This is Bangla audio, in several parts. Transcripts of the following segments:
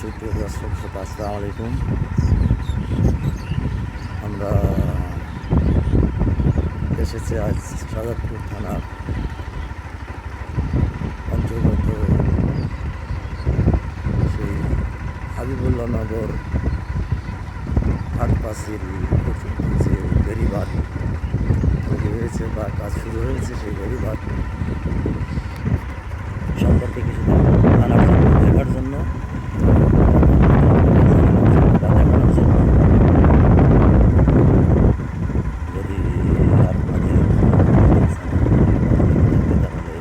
সুপ্রিয় দর্শক, শ্রোতা, আসসালামু আলাইকুম। আমরা এসেছি আজ সাজাদপুর থানার অন্তর্গত সেই হাবিবুল্লাহ নগর হাটপাসির যে বেরিবাদ তৈরি হয়েছে বা কাজ শুরু হয়েছে সেই বেরিবাদ সম্পর্কে কিছু জানার জন্য দেখার জন্য বা দেখানোর জন্য যদি আপনাদের তাহলে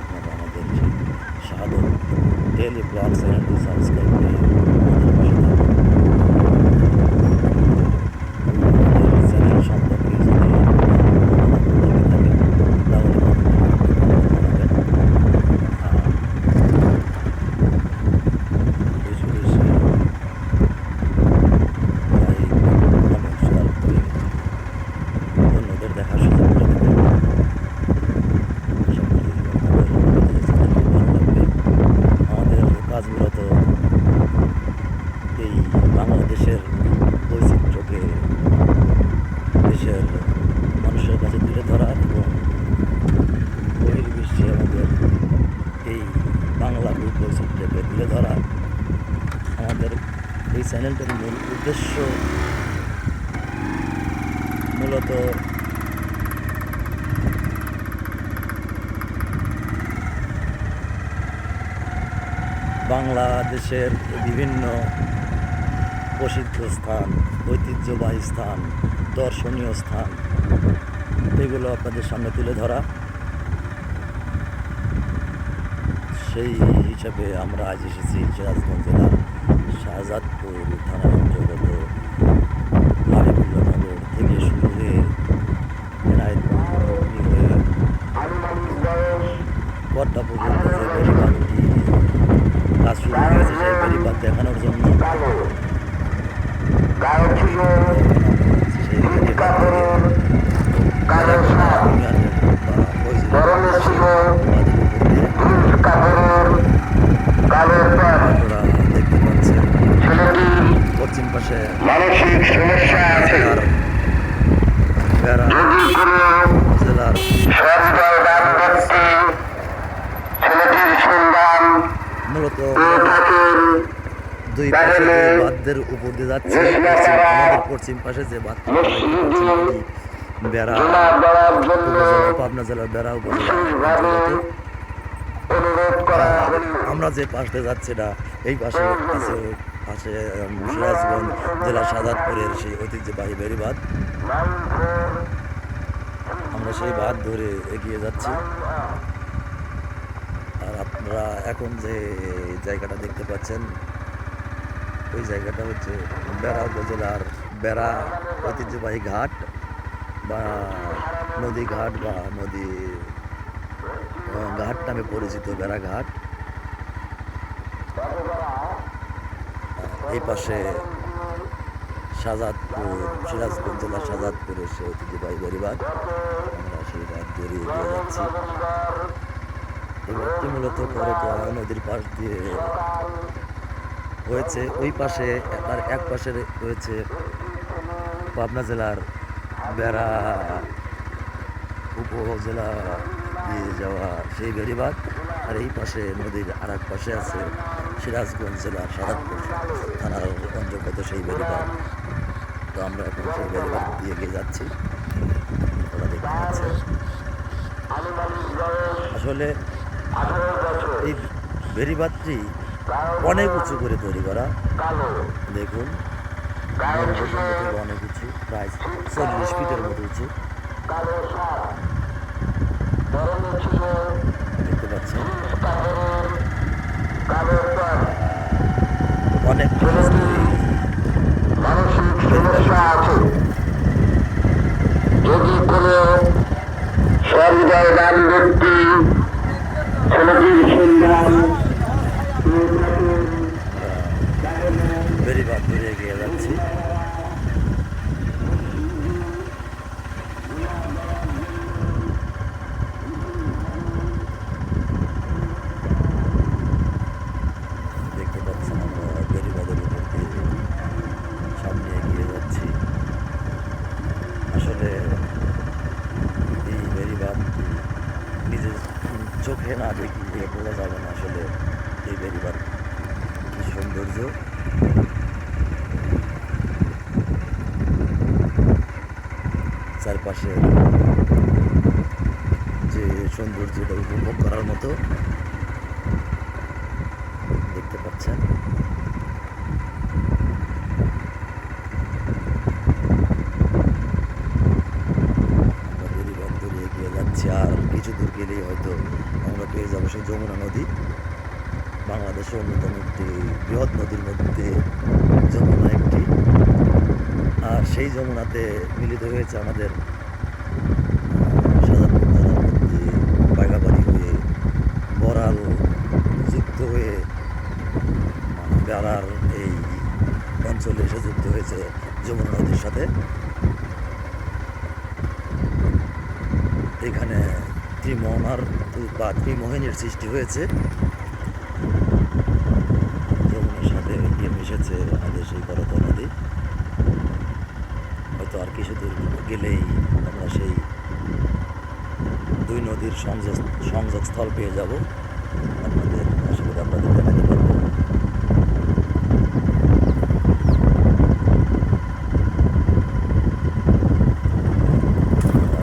আপনারা আমাদের শাহাদত ডেলি ব্লগ চ্যানেলটি সাবস্ক্রাইব করে আমাদের পাশে থাকুন। আমাদের চ্যানেল সম্পর্কে যদি থেকে থাকে তাহলে আমাদের বেশি বেশি লাইক কমেন্ট শেয়ার করে অন্যদের দেখার সুযোগ করে দেবেন আশা করি আপনাদের আমাদের চ্যানেলটি ভালো লাগবে আমাদের কাজ মূলত এই বাংলাদেশের বৈচিত্র্যকে দেশের মানুষের কাছে তুলে ধরা এবং বহির্বিশ্বে আমাদের এই বাংলা রূপ বৈচিত্র্যকে তুলে ধরা আমাদের এই চ্যানেলটার মূল উদ্দেশ্য মূলত বাংলাদেশের বিভিন্ন প্রসিদ্ধ স্থান, ঐতিহ্যবাহী স্থান, দর্শনীয় স্থান, এগুলো আপনাদের সামনে তুলে ধরা। সেই হিসাবে আমরা আজ এসেছি সিরাজগঞ্জ জেলার শাহজাদপুর থানার অন্তর্গত। থেকে শুরু হয়ে এনায়েতপুর হয়ে পদ্মা পর্যন্ত যে বেড়িবাঁধটি কাজ শুরু হয়েছে সেই বেড়িবাঁধ দেখানোর জন্য সেই বেড়িবাঁধ থেকে যারা বিজ্ঞানের বা বৈজ্ঞানিক উপাধির উপর দিয়ে আপনারা দেখতে পাচ্ছেন পশ্চিম পাশে মানসিক সমস্যা আছে জেলার বেড়া জেলার সরকার দান ব্যক্তি ছেলেটির সন্ধান মূলত পেয়ে থাকেন দুই পাশে যে দিয়ে যাচ্ছে। আমাদের পশ্চিম পাশে যে বেড়া জেলার বেড়া উপজেলা। আমরা যে পাশ যাচ্ছি না, এই পাশে আছে, পাশে সিরাজগঞ্জ জেলা সাদাতপুরের সেই ঐতিহ্যবাহী বেড়িবাঁধ। আমরা সেই বাঁধ ধরে এগিয়ে যাচ্ছি। আর আপনারা এখন যে জায়গাটা দেখতে পাচ্ছেন ওই জায়গাটা হচ্ছে বেড়া উপজেলার বেড়া ঐতিহ্যবাহী ঘাট বা নদী ঘাট বা নদী ঘাট নামে পরিচিত বেড়া ঘাট। এই পাশে সাজাদপুর, সিরাজগঞ্জ জেলার সাজাদপুরের সে ঐতিহ্যবাহী বেড়িবাঁধ আমরা সেই বাঁধ ধরে এগিয়ে যাচ্ছি। এই মূলত করতোয়া নদীর পাশ দিয়ে হয়েছে, ওই পাশে, তার এক পাশে রয়েছে পাবনা জেলার বেড়া উপজেলা দিয়ে যাওয়া সেই বেড়িবাঁধ আর এই পাশে নদীর আর এক পাশে আছে সিরাজগঞ্জ জেলার সাদাতপুর থানার অন্তর্গত সেই বেড়িবাঁধ তো আমরা এখন সেই বেড়িবাঁধ দিয়ে এগিয়ে যাচ্ছি। আসলে এই বেড়িবাঁধটি অনেক উঁচু করে তৈরি করা। দেখুন অনেক উঁচু প্রায় চল্লিশ ফিটের মতো উঁচু। দেখতে পাচ্ছেন? অনেক যদি কোনো সহৃদয় দান ব্যক্তি ছেলেটির সন্ধান। বেরি বাদ ধরে এগিয়ে যাচ্ছি। দেখতে পাচ্ছেন আমরা বেরিবাদের উপর সামনে এগিয়ে যাচ্ছি। আসলে এই বেরিবাদ নিজের চোখে না দেখি বোঝা যাবে না আসলে এই বেরিবাদ সৌন্দর্য। চারপাশে যে সৌন্দর্যটা উপভোগ করার মতো দেখতে পাচ্ছেন। যাচ্ছি। আর কিছু দূর গেলেই হয়তো আমরা পেয়ে যাব সেই যমুনা নদী। বাংলাদেশের অন্যতম একটি বৃহৎ নদীর মধ্যে যমুনা একটি। আর সেই যমুনাতে মিলিত হয়েছে আমাদের নদী বাগাবাড়ি হয়ে বরাল যুক্ত হয়ে বেড়ার এই অঞ্চলে এসে যুক্ত হয়েছে যমুনা নদীর সাথে। এখানে ত্রিমোহনার বা ত্রিমোহিনীর সৃষ্টি হয়েছে। যমুনার সাথে মিশেছে আমাদের সেই করত নদী। হয়তো আর কিছু দূর গেলেই আমরা সেই দুই নদীর সংযোগ সংযোগস্থল পেয়ে যাব। আপনাদের আশা করি আপনাদের দেখাতে পারব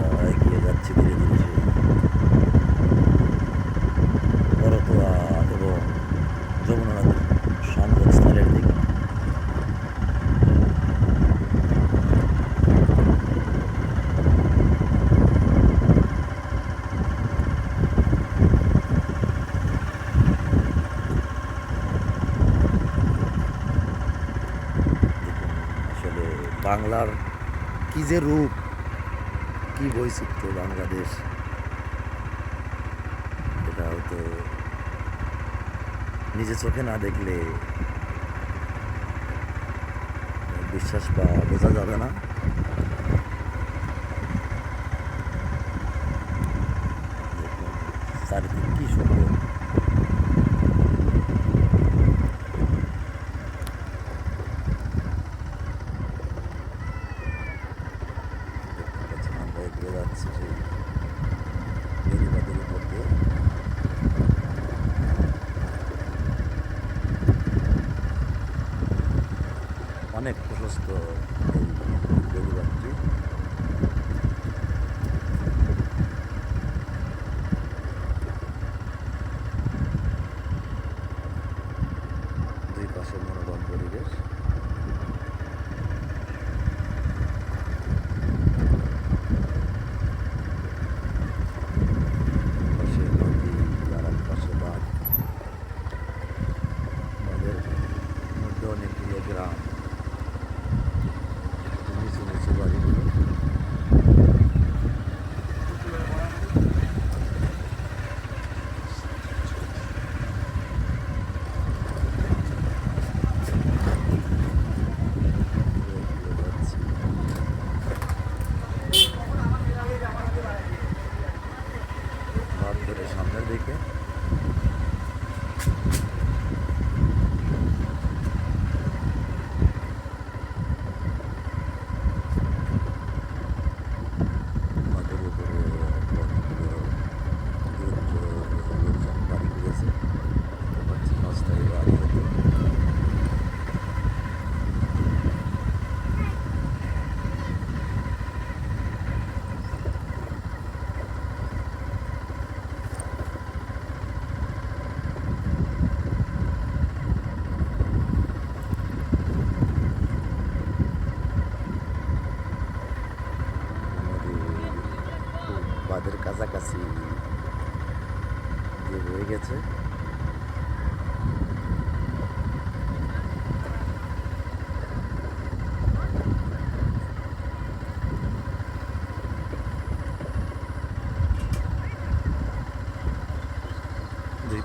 আমরা এগিয়ে যাচ্ছি ধীরে ধীরে সেই করতোয়া এবং যমুনা নদীর সংযোগস্থলের দিকে আসলে বাংলার কী যে রূপ, কী বৈচিত্র্য বাংলাদেশ। এটা হয়তো নিজে চোখে না দেখলে বিশ্বাস বা বোঝা যাবে না দেখুন, চারিদিক কি সুন্দর দেখতে পাচ্ছেন আমরা যাচ্ছে সেই বেড়িবাঁধের উপর অনেক প্রশস্ত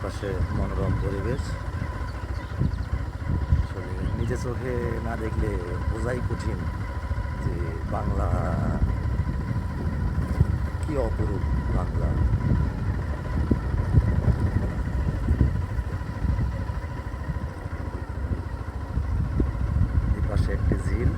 দুই পাশে মনোরম পরিবেশ। আসলে নিজে চোখে না দেখলে বোঝাই কঠিন যে বাংলা কি অপরূপ বাংলা। পাশে একটি ঝিল।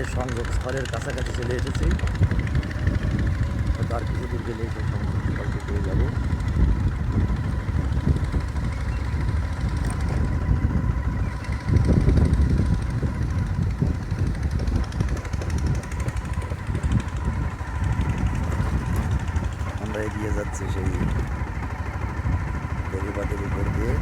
প্রায় সংযোগ স্থলের কাছাকাছি চলে এসেছি। আর কিছু দূর গেলে সংযোগ স্থলকে পেয়ে যাব। আমরা এগিয়ে যাচ্ছি সেই বেড়িবাঁধের উপর দিয়ে।